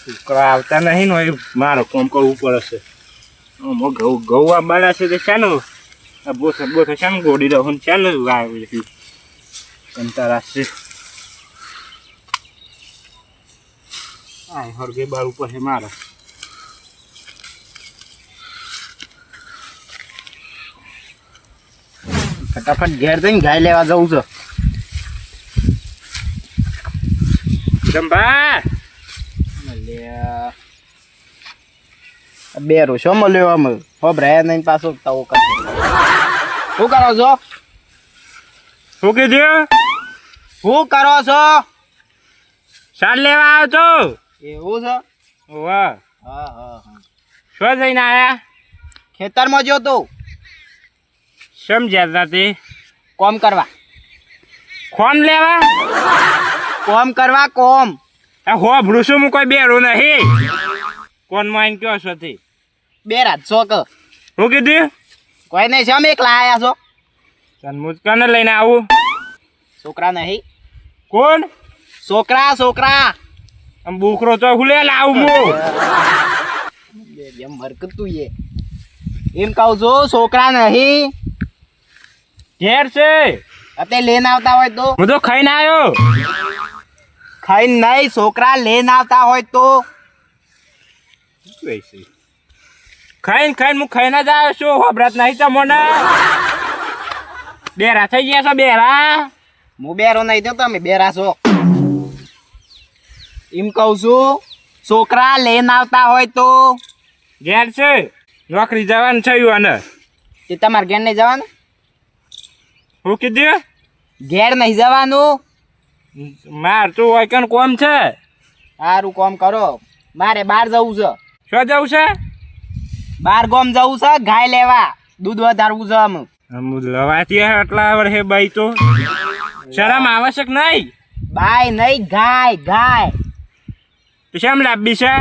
છોકરા આવતા નહીં ને એ મારો કોમ કરવું પડશે ઘઉં ઘઉં આંબાના છે તે શાનું આ બોસ બોથો શાનું ગોડી રહું ને શાનું વાવ્યું છે કંટાળા છે. આ હરગે બાર ઉપર છે મારો. ફટાફટ ઘેર જઈને ગાય લેવા જવું છે. જંભા બે રોશો મળ્યો અમે હોભરાયા નહીં પાછો તવો કરશે શું કરો છો? શું કીધું? શું કરો છો? સાર લેવા આવ્યો છો? એવું છે? વાહ હા હા હા. શું જઈને આયા? ખેતરમાં જો તું. સમજ્યા તે? કોમ કરવા. કોમ લેવા? કોમ કરવા કોમ. આ હો ભૂસું હું કોઈ બેરું નહીં. કોણમાં કયો છો તે? બે રાત છો કે. હું કીધું? કોઈ નહીં છે અમે એકલા આયા છો? તને કને લઈને આવું? છોકરા નહીં. કોણ? છોકરા છોકરા. આમ બુકરો તો હું લે લાવું હું એમ હરકત તું એ. એમ કહું છું છોકરા નહીં. ઘેર છે. અત્યારે લઈને આવતા હોય તો. હું તો ખાઈને આવ્યો ખાઈને નહીં છોકરા લઈને આવતા હોય તો? ખાઈને ખાઈને હું ખાઈને જ આવ્યો છું હોભરાત નહીં તમને? બેરા થઈ ગયા છો બેરા? હું બેરો નહીં થયો તમે બેરા છો. એમ કહું છું છોકરા લઈને આવતા હોય તો? ઘેર છે નોકરી જવાનું છે અને. તે તમારે ઘેર નહીં જવાનું? હું કીધું? ઘેર નહીં જવાનું? માર તું વાયકન કોમ છે? સારું કોમ કરો. મારે બહાર જવું છે. શું જવું છે? બહાર ગોમ જવું છે ગાય લેવા. દૂધ વધારવું છે આમ લવાતી હે એટલા વર્ષે બાઈ તો. શરમ આવશ્યક નહીં? બાય નહીં ગાય ગાય. શેમ લાંબી છે?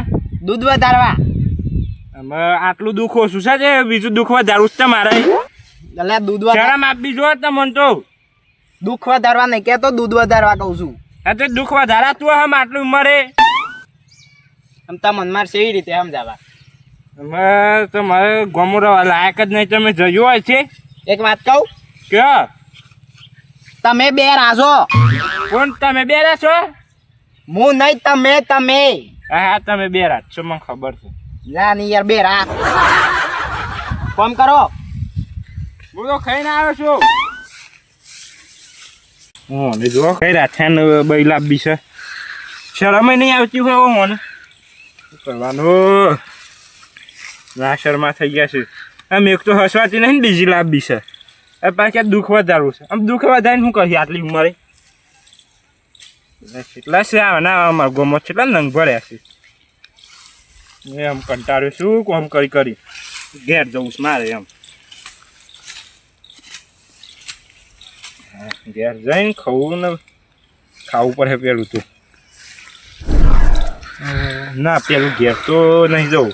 દૂધ વધારવા. અમે આટલું દુઃખ ઓછું છે બીજું દુઃખ વધારવું જ છે મારે એટલે દૂધ શરમ આપી જો તમને તો. દુઃખ વધારવા નહીં કહેતો દૂધ વધારવા કહું છું. આ તો દુઃખ વધારા તું હમ આટલું ઉંમરે? આમ તમને મારે સેવી રીતે સમજાવા અમે તો મારે ગમો લાયક જ નહીં તમે જજો હોય છે? એક વાત કહું? કે તમે બે રાજો કોણ તમે બે છો? હું નહીં તમે તમે. હા હા તમે બે રાત છો મને ખબર છે. ના નહીં યાર બે રા કોમ કરો. હું તો ખાઈને આવ્યો છું. હું ને જો કઈ રાખ્યા બઈ લાંબી છે. શરમ નહીં આવતી હોય એવું મને. કરવાનું? ના શર્મા થઈ ગયા છે. આમ એક તો હસવાતી નહીં ને બીજી લાંબી છે. એ પાછા દુઃખ વધારવું છે. આમ દુઃખ વધારીને શું કરીએ આટલી ઉંમરે? કેટલા છે આવે ના અમારા ગોમાં કેટલા નંગ ભર્યા છે. એ આમ કંટાળ્યો શું કોમ કરી કરી. ઘેર જવું છે મારે એમ. ઘેર જઈને ખાવું ને ખાવું પડે પેલું તો. ના, પેલું ઘેર તો નહીં જવું.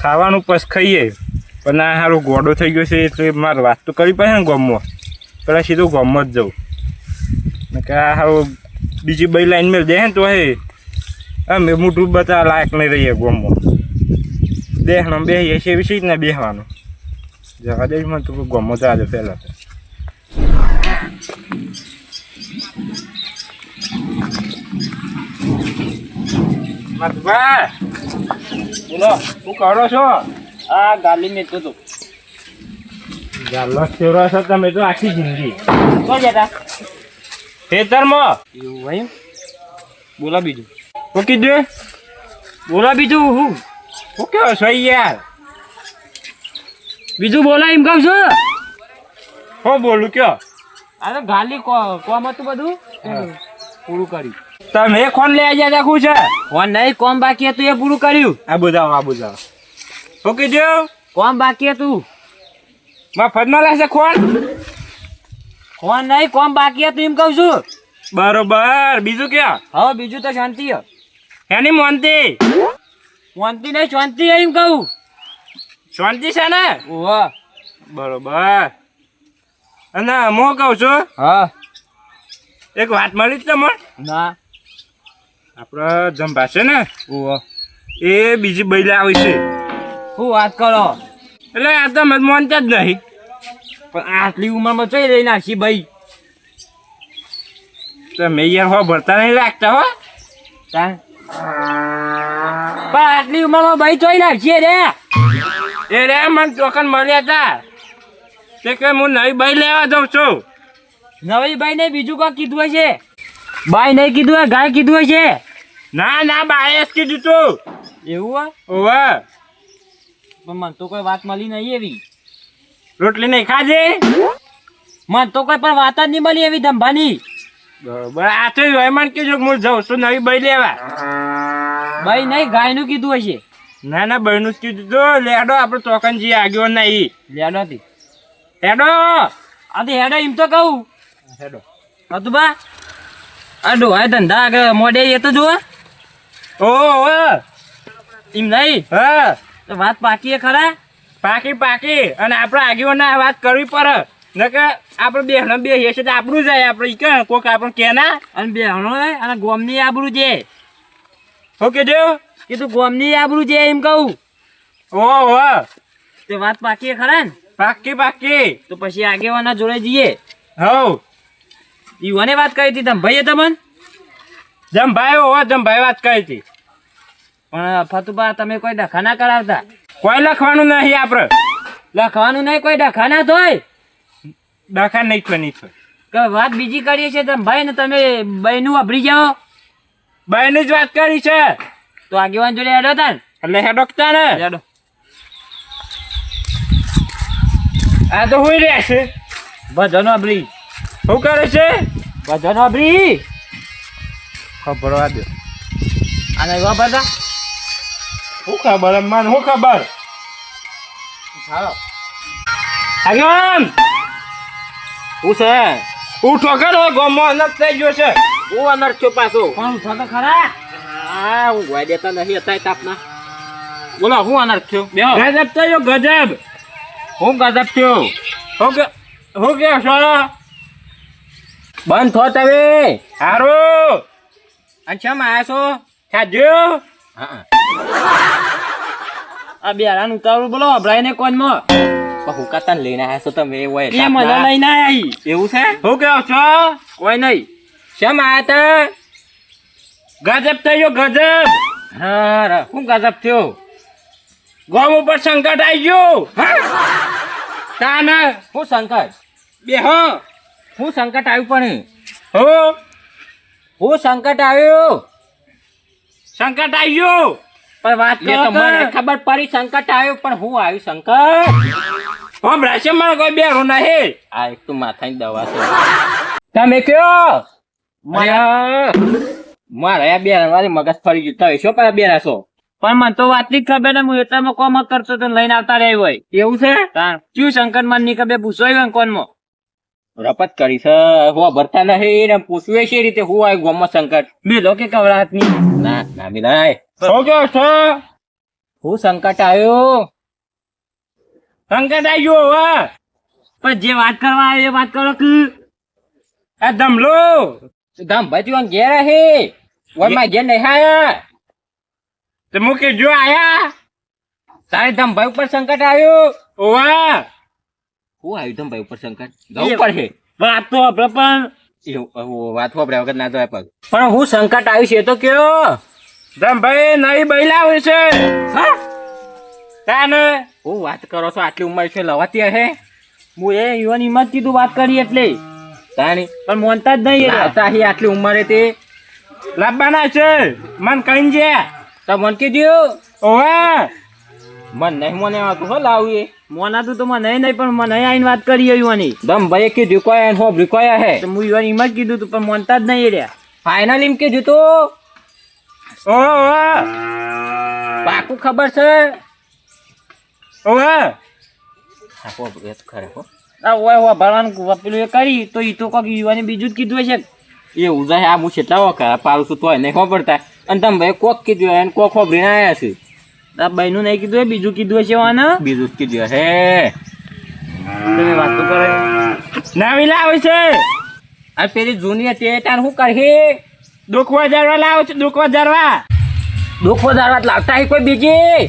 ખાવાનું પછી ખાઈએ. પણ આ સારું ગોડો થઈ ગયો છે, એટલે મારે વાત તો કરવી પડે ને ગમમાં. પેલા સીધું ગમમાં જ જવું. ને કે આ સારું બીજી બે લાઈન મેળ દે ને તો હે. અમે મોટું બતા લાયક નહીં રહીએ ગમમાં. દેહનો બેસીએ છે એવી રીતના બેહવાનું. જવા દે મને તો ગમો જાજો પહેલાં બોલો શું કરો છો આ ગાલી મેં તો ગાલો ચેરો છો તમે તો આખી જિંદગી તો જતા ખેતરમાં એવું ભાઈ બોલો બીજું શું કીધું બોલો બીજું હું શું કહો છો યાર બીજું બોલા એમ કહું છું હું બોલું કયો અરે ગાલી કોમ હતું બધું પૂરું કર્યું તમે કોણ લઈ આવ્યા રાખું છે કોણ નહીં કોમ બાકી હતું એ પૂરું કર્યું. આ બુધાવો આ બુધાવ શું કીધું? કોમ બાકી હતું. મફતમાં લાગશે કોણ? કોણ નહીં કોમ બાકી હતું એમ કહું છું. બરોબર. બીજું ક્યાં? હવે બીજું તો શાંતિ એની મોનતી શાંતિ નહીં શાંતિ એમ કહું. શાંતિ છે ને? ઓહ. બરોબર. અને હું કહું છું હા. એક વાત મળી જ તમને? ના. આપણે જંભા છે ને? ઓહો એ બીજી બૈ લાવી છે. શું વાત કરો? એટલે આ તો મને માનતા જ નહીં. પણ આટલી ઉંમરમાં ચોઈ લઈને નાખી ભાઈ તમે યાર હો ભરતા નહીં લાગતા હો. પણ આટલી ઉંમરમાં ભાઈ ચોઈ નાખીએ રે. એ રે મને ચોકન મળ્યા હતા તે કે હું નવી ભાઈ લેવા જાઉં છું. નવી ભાઈ ને બીજું કોઈ કીધું હશે? બાઈ નહીં કીધું હોય ગાય કીધું છે ના ના બાયસ કીધું તું. એવું હે? ઓવે. પણ મને તો કોઈ વાત મળી નહીં એવી. રોટલી નહીં ખાજે મને તો કોઈ પણ વાત જ નહીં મળી એવી ધંભાની. બરાબર આ તો વહેમાન કીધું કે હું જાઉં છું નવી બૈ લેવા. ભાઈ નહીં ગાયનું કીધું હશે. ના ના બહેનું જ કીધું તું. લેડો આપણે ચોકન જઈએ આગળ નહીં. લેડો હતી. હેડો. આ તો હેડો એમ તો કહું. હેડો. હતું બા આ ડોહાય ધંધા આગળ મોડે એ તો જુઓ. ઓ એમ નહીં? હા. તો વાત પાકી ખરા? પાકી પાકી. અને આપણે આગેવાના વાત કરવી પડે. નકે આપણે બે બે છે તો આપણું જાય આપણે. ઈ કે કોક આપણે કેના અને બે હણો અને ગોમની આબરૂ છે શું કીધું? કીધું ગોમની આબરું છે એમ કહું. ઓ ઓ. તે વાત પાકી ખરા ને? પાકી પાકી. તો પછી આગેવાના જોડે જઈએ. હવ. ઈવોને વાત કરી હતી તમે ભાઈએ તમને? જમ ભાઈ હો જમ ભાઈ વાત કરી હતી. પણ ફતુબા તમે કોઈ ડખા ના કરાવતા. કોઈ લખવાનું નહીં આપણે લખવાનું નહીં કોઈ ડખા ના થોય? ડખા નહીં થાય નહીં થાય. કે વાત બીજી કરીએ છીએ તમે ભાઈ ને તમે બહેનું વાપરી જાઓ. બહેની જ વાત કરી છે. તો આગેવાન જોડે હેડો તા એટલે એટલે હેડોકતા ને હેડો. આ તો હોય રહ્યા છે. ભજન વાપરી શું કરે છે? ભજન વાપરી ખબર આ આને અને વાપરતા શું ખબર? મને શું ખબર? આગેવાન હું છે? ઉઠો કરો ગમો અનક થઈ ગયો છે. હું અનર છું પાછો. પણ ઉઠો તો ખરા? હા હું ગોઈ દેતા નહીં હતા તાપના. બોલો હું અનર થયો? બે ગજબ થયો ગજબ. હું ગજબ થયો? હું કે હું કે છો બંધ થો તમે હારું અને શેમ આયા છો ખાજો આ બેરાન ઉતાવળું બોલો અભરાય ને કોણમાં હુકાતા લઈને આયા છો તમે એ મને લઈને આયા એવું છે હું કે છો કોઈ નહીં શેમ આયા તા ગજબ થયો ગજબ હા રા, શું ગજબ થયો ગોમ ઉપર સંકટ આવી ગયું તાન હું સંકટ બેહો હું સંકટ આવ્યું પણ હો. હું? સંકટ આવ્યું. સંકટ આવી પણ વાત ખબર પડી સંકટ આવ્યું પણ હું આવ્યું સંકટ? હમણાં છે કોઈ બેરો નહીં. આ એક તો માથાની દવા છે. તમે કયો? મારા આ. બે વાળી મગજ ફરી ગયું. તમે શું પર બેરા છો? પણ મને તો વાતની ખબર ને હું એટલામાં કોમ કરતો તો લઈને આવતા રહ્યો હોય. એવું છે? ક્યુ શંકર માનની ખબર પૂછો હોય કોણમાં રપત કરી છે. હું ભરતા નહીં ને પૂછવે છે રીતે હું આવ્યું ગોમાં સંકટ. બેલો કે કવરાતની ના ના મિલાય શું કે છો? હું સંકટ આવ્યો. સંકટ આવી ગયો હવે. પણ જે વાત કરવા આવ્યો એ વાત કરો કે. આ ધમલો ગામ ભાઈ ઘેર હે. ઓયમાં ઘેર નહીં આયા. તે મૂકી જો આયા. તારે ધમભાઈ ઉપર સંકટ આવ્યું ઓવા હું આવ્યું ધમભાઈ ઉપર સંકટ જવું પડશે. વાત તો આપણે પણ. વાત વાપર્યા વખત ના તો પગ પણ હું સંકટ આવ્યું છે તો કયો? ધમભાઈ નવી બૈલાવી છે. તાને હું વાત કરો છો આટલી ઉંમર છે લવાતી હે હું એ યુવાની હિંમત કીધું વાત કરી એટલે. તાણી. પણ મોનતા જ નહીં આવતા હી આટલી ઉંમરે તે. લાવવાના છે. મન કહીને જે તો મન કીધું? ઓવા મન નહીં મને આવતું હો લાવું એ. મોનાતું તો મને નહીં પણ મને વાત કરી યુવાની દમ ભાઈ ભીકોયા હે? તો હું યુવાની જ કીધું તું પણ મોનતા જ નહીં રહ્યા. ફાઇનલ એમ કીધું તું? ઓવા પાકું ખબર છે? ઓવા આપો એ તો ખરે હો. આ ઓય ઓય ભરવાનું પેલું એ કરી તો ઈ તો કોક યુવાની બીજું જ કીધું છે એવું જાય આ હું છેટલા વખત પાડું છું તોય નહીં ખબર ખબરતા અને તમે ભાઈ કોક કીધું એને કોક ખબરીને આવ્યા છે. આ ભાઈનું નહીં કીધું એ બીજું કીધું છે વાના બીજું જ કીધું હે. તમે વાત તો કરે નવી લાવી છે. આ પેલી જૂની હતી એ તાર શું કરશે? દુખવા જરવા લાવે છે દુખવા જરવા. ડોકો દારવાત લાવતા હોય કોઈ બીજી?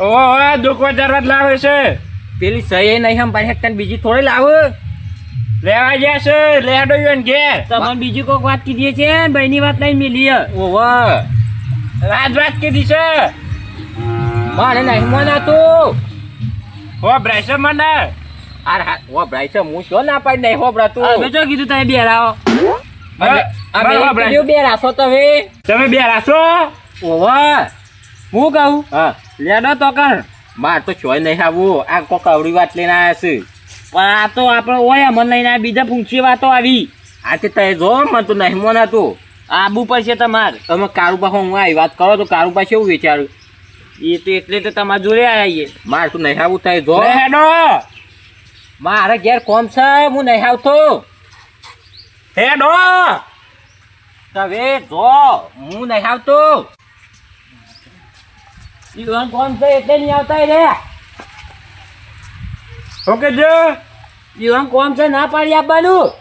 ઓહો ઓહો દુઃખ વધારવા જ લાવે છે. પેલી સહી નહીં હમ પાછી તને બીજી થોડી લાવ. લેવા ગયા છે લેડો ઈવન ઘેર. તમને બીજી કોઈક વાત કીધી છે ભાઈ ની વાત નહીં મિલી ઓ રાજ વાત કીધી છે. મારે નહીં મનાતું હો બ્રેસે મને. અરે હા ભાઈ છે હું શું ના પાડી નહીં હોબરા તું. અમે જો કીધું તમે બે રાવો બરાબર, બરાબર. કીધું બે રાસો તમે. તમે બે રાસો? ઓવા. હું કહું? હા. લેડો તો કર માર તો ચોય નહીં આવું. આ કોક અવળી વાત લઈને આવ્યા છે. પણ આ તો આપણે હોય અમને લઈને બીજા પૂંછી વાતો આવી. આ તે તય જો મને તો નહીં મનાતું. આબુ પડશે તમારે. તમે કારુબા હું આવી વાત કરો તો કારુબા કેવું વિચાર્યું? એ તો એટલે તો તમારે જોડે આવીએ મારે તો નહીં આવું તય જો. હેડો. મારે ઘેર કોમ છે હું નહીં આવતો. હેડો. તવે જો હું નહીં આવતો. ઈવન કોમ છે એટલે નહીં આવતા રે. ઓકે જો ઈવન કોમ છે ના પાડી આપવાનું.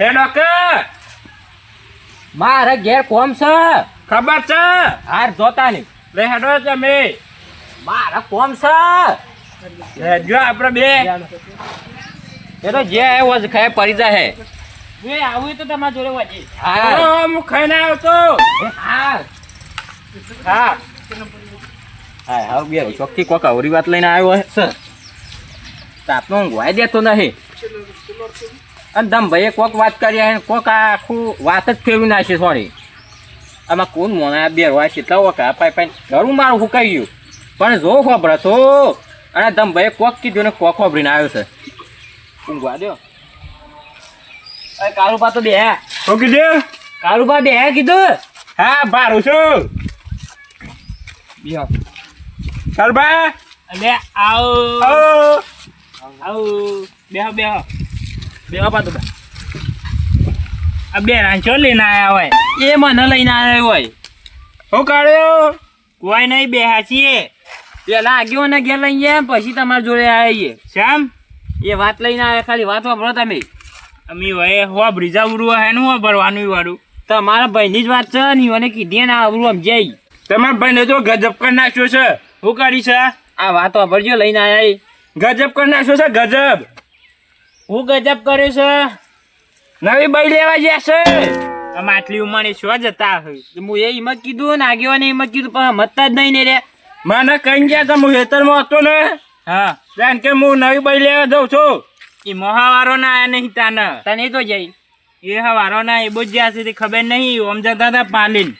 હેડો કે. મારે ઘેર કોમ છે. ખબર છે? હાર જોતા નહીં. લે હેડો તમે મારા કોમ છે. જો આપણે બે. એ તો જે આવ્યો છે ખાય પડી જાય બે આવું તો તમારા જોડે વાજી હા. હું ખાઈને આવતો હા. હા. હા હા બે ચોખ્ખી કોક અવરી વાત લઈને આવ્યો છે તાપનો ઊંઘવાય દેતો નહીં. અને દમ ભાઈએ કોક વાત કરી કોક આખું વાત જ ફેરવી નાખી સોરી. આમાં કોણ મોના બે રોય કેટલા વખત પાઈ પાઈ ઘરું મારું હુકાઈ ગયું. પણ જો ખબર તો અને તમ ભાઈ કોક કીધું ને કોક ખોભરીને આવ્યો છે. ઊંઘવા દો અરે કારુબા તો બે શું કીધું? કારુબા બે કીધું? હા બારું છું બેહો. કરબા અલે આવો. આવો. આવો. બેહો બેહો. બેહો પાતું બા આ બે રાંચો લઈને આયા હોય? એ મને લઈને આવ્યા હોય. હું કાઢ્યો કોઈ નહીં, બે હાચીએ. પેલા આગેવો ને ઘેર લઈ ગયા, પછી તમારા જોડે આવીએ શ્યામ, એ વાત લઈને આવ્યા ખાલી વાત વાપરો તમે. અમી હોય, હો, બ્રિજા ઉરવા હે, નું ભરવાનું વાળું. તમારા ભાઈની જ વાત છે ને મને કીધી ને આવરું સમજાઈ તમારા ભાઈને તો ગજબ કરી નાખ્યો છે. શું કાઢી છે, આ? વાત વાપરજો, લઈને આવ્યા. ગજબ કરી નાખ્યો છે, ગજબ. હું ગજબ કર્યો છે. નવી બાઈ લેવા જશે તમે આટલી ઉંમરે શું જતા હું એ હિંમત કીધું ને આગેવાને હિંમત કીધું પણ મતતા જ નહીં ને રે. મને કઈ ગયા તમે ખેતરમાં હતો ને. હા. કારણ કે હું નવી બાઈ લેવા જઉં છું. એ મોહાવારો ના આયા નહીં તાને. તને તો જઈ એ હવારો ના એ બુજ જ્યાં સુધી ખબર નહીં ઓમ જતા હતા પાલીન.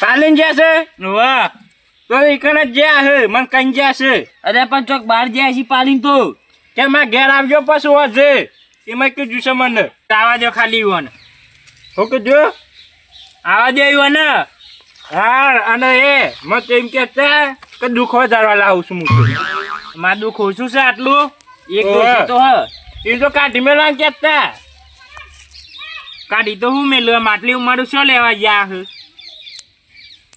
પાલીન જશે વાહ તો એકને જ જ્યાં છે? મને કઈ છે? અરે પણ ચોક બહાર જાય છે પાલીન તો. કે માં ઘેર આવજો પછી હશે એમાં કીધું છે મને. આવા દો ખાલી વન ઓકે જો આવા દે વન હા અને એ મત એમ કહેતા કે દુખો ધારવા લાવું છું હું માં દુઃખ ઓછું છે આટલું? એક. તો હ. એ તો કાઢી મેળવા કહેતા. કાઢી તો હું મેલું માટલી ઉમારું શું લેવા ગયા હે?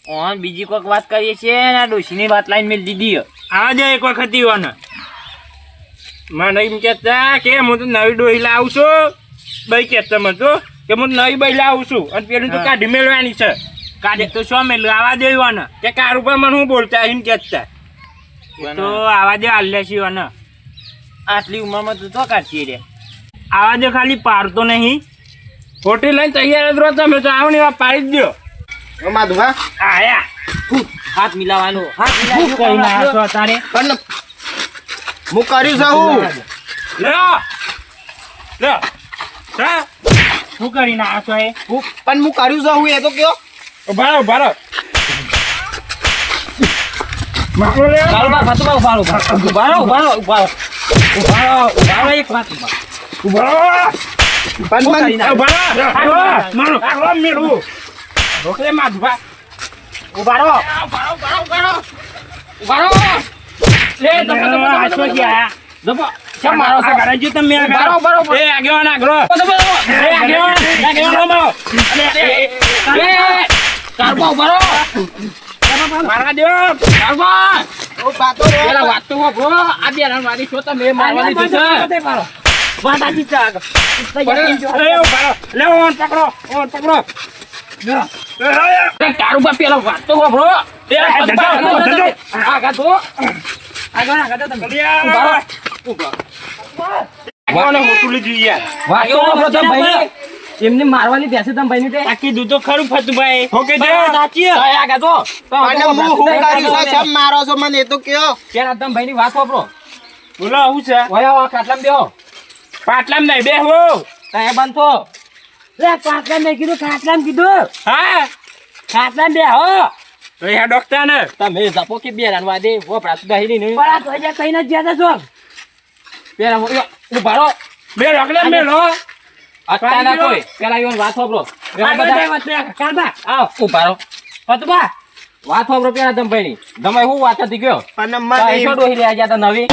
ઓન બીજી કોઈક વાત કરીએ છીએ ને આ ડોશીની વાત લાઈન મેં દીધી આવા જ એક વખત ઈવન. મને એમ કહેતા કે હું તો નવી ડોહી લાવું છું. ભાઈ કે મને તો કે હું નવી બાઈ લાવું છું. અને પેલું તો કાઢી મેળવાની છે. કાઢી તો શું મેલું આવા દે વન કે કારું ઉપર મને હું બોલતા એમ કહેતા. તો આવા દે હાલ્યા છીએ વન આટલી ઉંમરમાં તું તો કાઢતી રે આવા દે ખાલી પાડતો નહીં. ખોટી લઈને તૈયાર જ રહો તમે તો આવો ને પાડી જ દો માધુભા. આયા હાથ મિલાવાનો હાથ નાખો તારે? પણ હું કર્યું છે લે લ્યો. હા? શું કરી નાખો એ? હું? પણ હું કર્યું છે હું એ તો કયો. ઊભા રહો ઊભા રહો. મારો લે. ચાલો બા ફાતું બા ઉભારો ઉભારો ઉભારો ઉભારો ઉભારો ઉભારો એક વાત ઉભારો આ મેળવું. રોકલે માધવા ઉભારો ઉભારો દબો, દબો, દબો. દબો કેમ મારો છે? ઘરે જો તમે આ બરો, બરો, બરો. એ આગેવાન આગળ એ આગેવાન આગેવાન અમારો અરે, કારબો બરો ઉભારો મારા દો કારબો. ઓ બાતો રે પેલા વાત તો બ્રો આ બે રણ મારી છો તમે મારવાની છે. છે આગળ. અરે રહો. લે ઓન પકડો ઓન પકડો. એ, એ, કાકા પેલા વાત તો બ્રો એ, આ ધંધો, આગળ. આગળ. આગળ, આગળ તમે. એમને મારવાની બેસે તમે ભાઈને તે. આ કીધું તો ખરું ફતુભાઈ ઓકે જો. હું મારો છો મને એ તો કયો પેલા તમે ભાઈની વાત સાંભળો. બોલો હું છે? ઓય, ઓય, ખાટલામાં બેહો. પાટલામ નહીં બે હો તો લે, ખાટલામાં નહીં કીધું, ખાટલામાં કીધું. હા. ખાટલામાં બેહો. તો યા ડોક્ટર ને તમે જપો કે બે રાનવા દે વપરાતું દહીં નહીં. પણ આ તો અહીંયા કઈ નથી જ્યાં છો પેલા હું- યો, ઊભા રહો બે ડોક્ટર મેલો અત્યાર ના કોઈ. પેલા ઈવન વાત કાકા, આવ, ઊભા રહો પતુભા, વાત સાંભળો પેલા ધમભાઈની. ધમાઈ હું વાત હતી કયો? પણ મને ડોહી લઈ આવ્યા તા નવી.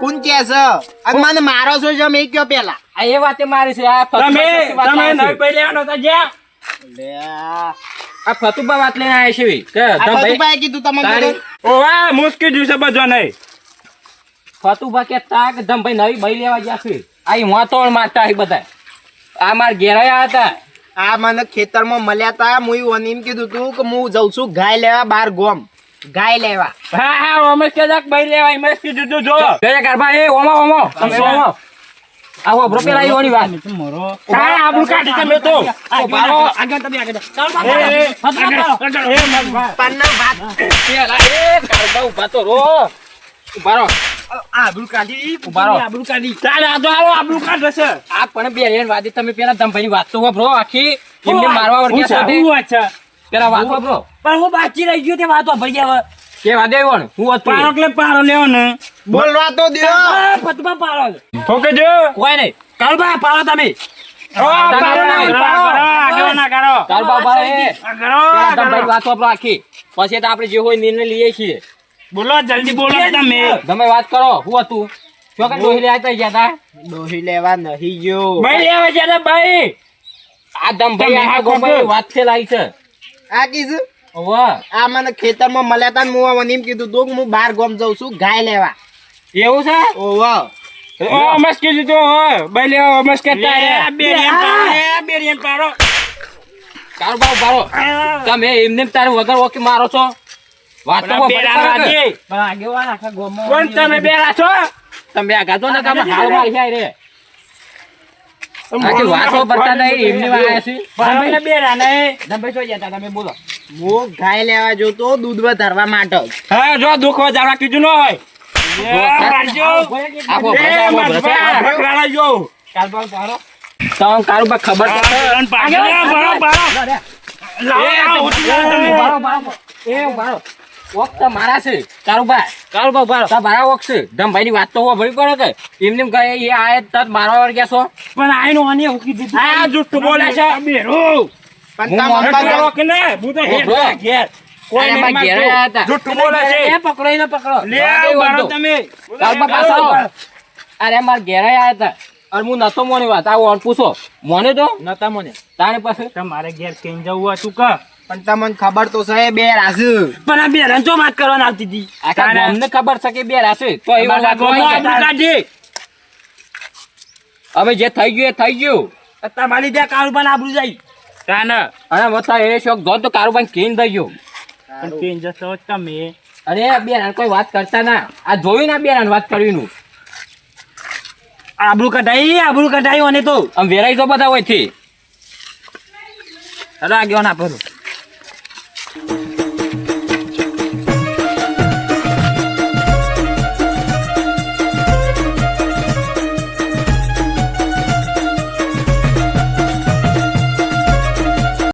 કોણ કે છે? અને મને મારો છો? જમ એ કયો પેલા? આ એ વાતે મારી છે આ તમે તમે નવી છે. પૈ લેવાનો તો જ્યાં. લે. આ ફતુભા વાત લઈને આવ્યા છે. કે ધમભાઈ ફતુભાઈ કીધું તમને? ઓવા મુશ્કેલ જોશે બધો નહીં ફતુભા તાક કે ધમભાઈ નવી બઈ લેવા ગયા છે. આ ઈ મારતા બધા આ માર ઘેરાયા હતા. આ મને ખેતરમાં મળ્યા તા હું એમ કીધું તું કે હું જઉં છું ગાય લેવા બાર ગોમ. ગાય લેવા. હા હા અમે કે જાક ભાઈ લેવાય મેં કીધું તું જો. જય કારભા એ ઓમો ઓમો. ઓમો? આવો બ્રો પેલા ઈવાની વાત. હા આબુ કાઢી તમે તો. ઊભા રહો. એ, એ, આગળ, આગળ, એ વાત. પેલા એ કારભા ઊભા તો રો ઊભા રહો. આબરૂ કાઢી ઊભા આબરૂ કાઢી ચાલ આ તો આવો આબરૂ કાઢશે આ પણ બે રેન વાદી તમે પેલા ધમભાઈની વાત તો બ્રો આખી એમને મારવા હું સાથે. હું પેલા વાત બ્રો પણ હું બાચી રહી ગયો તે વાતો ભરી ગયા કે વાદે કોણ હું પારો એટલે પારો લેવો ને? બોલવા તો દો. પતમાં પારો ઓકે જો. કોઈ નહીં. કારભા પાડો તમે. ઓ પારો ના પારો આગળ ના કરો કારભા ઊભા રહો. એ આગળ પેલા આગળ. ધમભાઈની વાત બ્રો આખી. પછી તો આપણે જે હોય નિર્ણય લઈએ છીએ. બોલો જલ્દી બોલો તમે તમે વાત કરો હું હતું? શું કે ડોહી લે આવતા ગયા તા ડોહી લેવા નહીં ગયો. ભાઈ લેવા ને ભાઈ. આ દમ ભાઈ આ હા ગોમાં વાત છે લાઈ છે. આ કીધું? વાહ આ મને ખેતરમાં મળ્યા તા મુવા મને એમ કીધું તું કે હું બાર ગોમ જઉં છું ગાય લેવા. એવું છે? ઓવો ઓ મસ્ત કીધું તો હો. ભાઈ લેવા અમસ કરતા રે બેરિયમ પાડો. બેરિયમ પાડો. પારો કારોબાર પાડો તમે એમને એમ તારે વગર ઓકે મારો છો? વાત તો બેરા રાજી કોણ તમે બેરા છો? તમે આ ગાતો ને તમે હાલ મારી જાય રે. આખી વાતો પડતા નહીં એમને આયા છે. તમે બેરા નહીં. તમે શું જતા તમે બોલો. હું ગાય લેવા જોતો દૂધ વધારવા માટે. હા જો દુઃખ વધારવા કીધું ન હોય. જો. કારોબાર પાડો ખબર તો તો મારા છે. તો મારા વોક છે. ધમભાઈની વાત તો હોભળી પડે કે. એમને કહે એ આયા તરત મારવા વળગ્યા છો. પણ. આ બોલે છે. બેરો. મોઢું કે ને, હું તો હેઠ ઘેર. કોઈ અરે, નહીં મારા આયા હતા. જુઠ્ઠું બોલે છે. એ પકડો એને પકડો. લે, વાગે તમે. કારોબાર પાછા અરે મારા ઘેરે આયા હતા. અને હું નતો મોની વાત. ઓન પૂછો. મોને તો? નતા મને. તારે પાસે? તમારે ઘેર કેમ જવું હતું કે. પણ તમને ખબર તો છે બે રાસુ પણ આ બે ચો વાત કરવાની આવતી હતી. અમને ખબર છે કે બે રાશે? તો એ વાત. હવે જે થઈ ગયું એ થઈ ગયું. તમારી ત્યાં કારુબાન આબરું જાય. અને વત્તા એ શોખ જો તો કારુબાન કેન થઈ ગયું. પણ કેમ જશો તમે. અરે બે રાન કોઈ વાત કરતા ના. આ જોયું ના બે રાન વાત કરવીનું? આબરું કઢાઈ આબરું કઢાઈ અને તો. આમ વેરાઈ તો બધા હોયથી અરે આગેવાન આપેલું